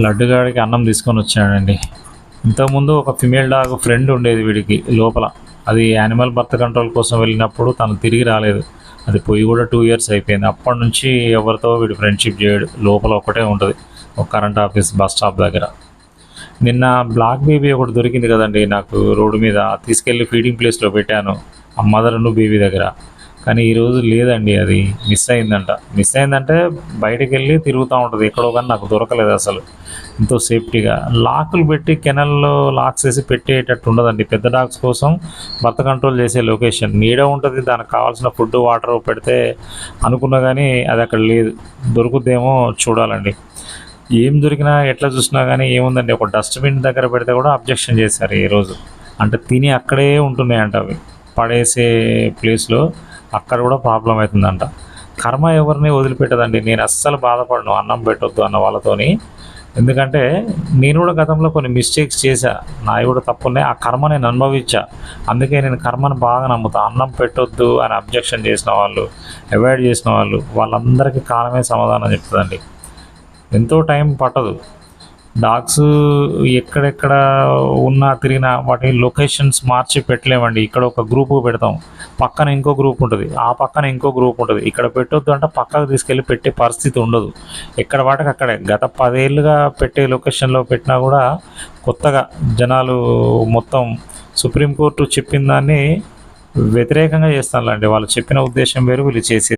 లడ్డుగాడికి అన్నం తీసుకొని వచ్చాడండి. ఇంతకుముందు ఒక ఫిమేల్ డాగ్ ఫ్రెండ్ ఉండేది వీడికి లోపల. అది యానిమల్ బర్త్ కంట్రోల్ కోసం వెళ్ళినప్పుడు తను తిరిగి రాలేదు. అది పోయి కూడా టూ ఇయర్స్ అయిపోయింది. అప్పటి నుంచి ఎవరితో వీడు ఫ్రెండ్షిప్ చేయడు. లోపల ఒకటే ఉంటుంది. ఒక కరెంట్ ఆఫీస్ బస్ స్టాప్ దగ్గర. నిన్న బ్లాక్ బేబీ ఒకటి దొరికింది కదండి. నాకు రోడ్డు మీద తీసుకెళ్ళి ఫీడింగ్ ప్లేస్లో పెట్టాను. ఆ మదర్ బేబీ దగ్గర. కానీ ఈరోజు లేదండి అది. మిస్ అయిందంట. మిస్ అయిందంటే బయటకు వెళ్ళి తిరుగుతూ ఉంటుంది. ఎక్కడో కానీ నాకు దొరకలేదు అసలు. ఎంతో సేఫ్టీగా. లాకులు పెట్టి కెనల్లో లాక్స్ వేసి పెట్టేటట్టు ఉండదండి. పెద్ద డాగ్స్ కోసం భర్త కంట్రోల్ చేసే లొకేషన్. నీడ ఉంటుంది. దానికి కావాల్సిన ఫుడ్ వాటర్ పెడితే అనుకున్నా కానీ అది అక్కడ లేదు. దొరుకుద్దేమో చూడాలండి. ఏం దొరికినా ఎట్లా చూసినా కానీ ఏముందండి? ఒక డస్ట్బిన్ దగ్గర పెడితే కూడా అబ్జెక్షన్ చేశారు ఈరోజు అంటే తిని అక్కడే ఉంటున్నాయంట అవి. పడేసే ప్లేస్లో అక్కడ కూడా ప్రాబ్లం అవుతుందంట. కర్మ ఎవరిని వదిలిపెట్టదండి? నేను అస్సలు బాధపడను అన్నం పెట్టొద్దు అన్న వాళ్ళతోని. ఎందుకంటే నేను కూడా గతంలో కొన్ని మిస్టేక్స్ చేశా. నా కూడా తప్పున్నాయి. ఆ కర్మ నేను అనుభవించా. అందుకే నేను కర్మను బాగా నమ్ముతా. అన్నం పెట్టొద్దు అని అబ్జెక్షన్ చేసిన వాళ్ళు అవాయిడ్ చేసిన వాళ్ళు వాళ్ళందరికీ కాలమే సమాధానం చెప్తుందండి. ఎంతో టైం పట్టదు. డాగ్స్ ఎక్కడెక్కడ ఉన్నా తిరిగినా వాటి లొకేషన్స్ మార్చి పెట్టలేమండి. ఇక్కడ ఒక గ్రూప్ పెడతాం. పక్కన ఇంకో గ్రూప్ ఉంటుంది. ఆ పక్కన ఇంకో గ్రూప్ ఉంటుంది. ఇక్కడ పెట్టొద్దు అంటే పక్కకు తీసుకెళ్ళి పెట్టే పరిస్థితి ఉండదు. ఎక్కడ వాటికి అక్కడే. గత పదేళ్ళుగా పెట్టే లొకేషన్లో పెట్టినా కూడా కొత్తగా జనాలు మొత్తం సుప్రీంకోర్టు చెప్పిన దాన్ని వ్యతిరేకంగా చేస్తానులేండి. వాళ్ళు చెప్పిన ఉద్దేశం వేరు వీళ్ళు చేసేది